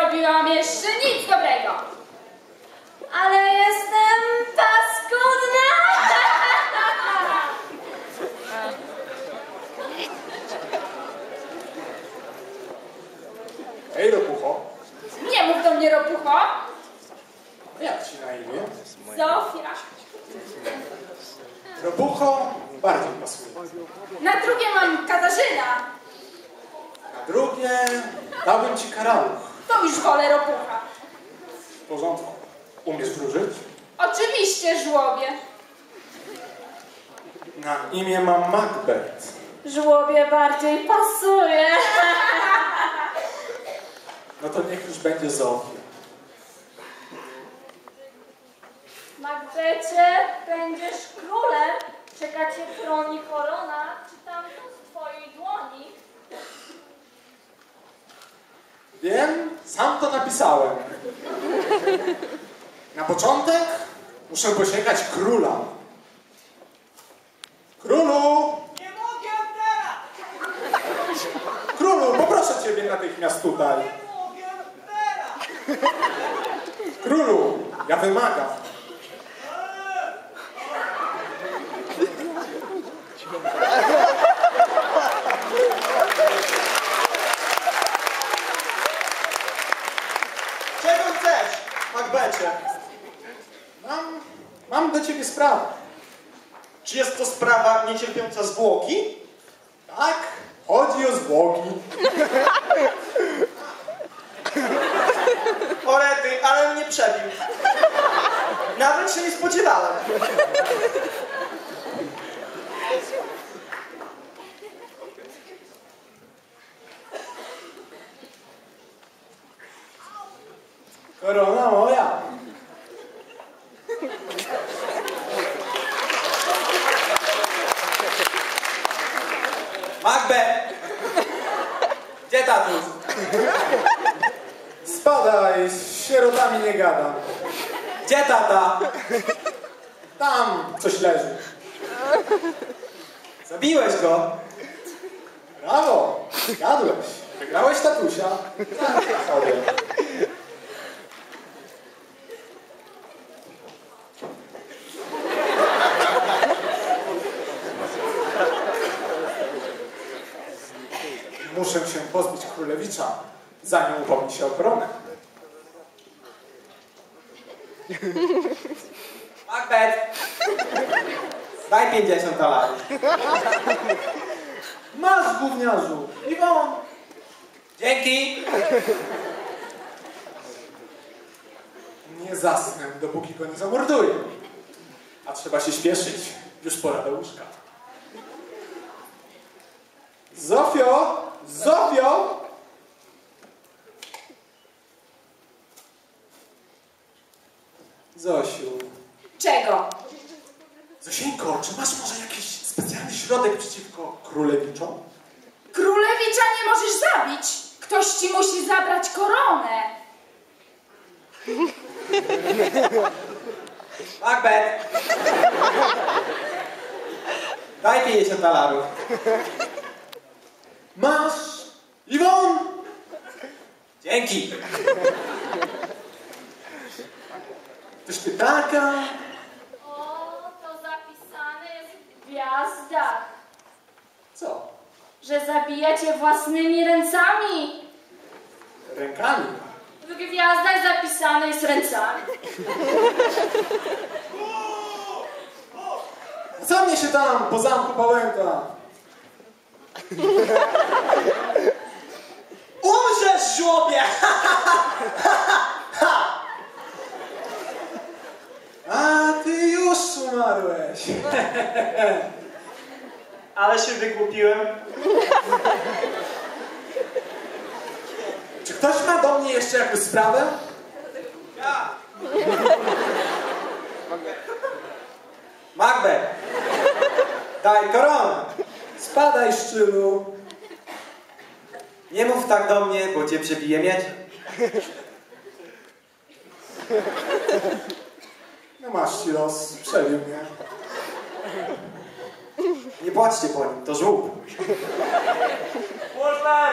zrobiłam jeszcze nic dobrego. Ale jestem paskudna! Ej, ropucho! Nie mów do mnie, ropucho! Jak ci na imię? Zofia. Ropucho bardziej pasuje. Na drugie mam Katarzyna. Na drugie dałbym ci karaluch. To już wolę ropucha. W porządku. Umiesz wróżyć? Oczywiście żłobie. Na imię mam Macbeth. Żłobie bardziej pasuje. No to niech już będzie Zofia. Sam to napisałem. Na początek muszę posiekać króla. Królu! Nie mogę teraz! Królu, poproszę ciebie natychmiast tutaj. Nie mogę teraz! Królu, ja wymagam. Czego chcesz, Macbecie? Mam, mam do ciebie sprawę. Czy jest to sprawa niecierpiąca zwłoki? Tak, chodzi o zwłoki. Orety, ale mnie przebił. Nawet się nie spodziewałem. Korona moja. Macbeth! Gdzie tatuś? Spadaj, z sierotami nie gadam. Gdzie tata? Tam coś leży. Zabiłeś go? Brawo, zgadłeś. Wygrałeś tatusia. Tak, sobie. Muszę się pozbyć królewicza, zanim upomni się o koronę. Macbeth! Daj 50 dolarów. Masz, gówniarzu! Iwon! Dzięki! Nie zasnę, dopóki go nie zamorduję. A trzeba się śpieszyć. Już pora do łóżka. Zofio! Zofio! Zosiu. Czego? Zosieńko, czy masz może jakiś specjalny środek przeciwko królewiczom? Królewicza nie możesz zabić. Ktoś ci musi zabrać koronę. Macbeth! Daj 50 dolarów. Masz! Iwon! Dzięki! Też pytaka? O, to zapisane jest w gwiazdach, Co? że zabijacie własnymi ręcami. Rękami? W gwiazdach zapisane jest ręcami. Co mnie się tam po zamku pałęta? Umrzesz, żłobie! A ty już umarłeś. Ale się wygłupiłem. Czy ktoś ma do mnie jeszcze jakąś sprawę? Ja! Macbeth! Daj koronę! Spadaj, szczylu. Nie mów tak do mnie, bo cię przebije mieć. No masz ci los, przebił mnie. Nie płaczcie po nim, to żółb. Może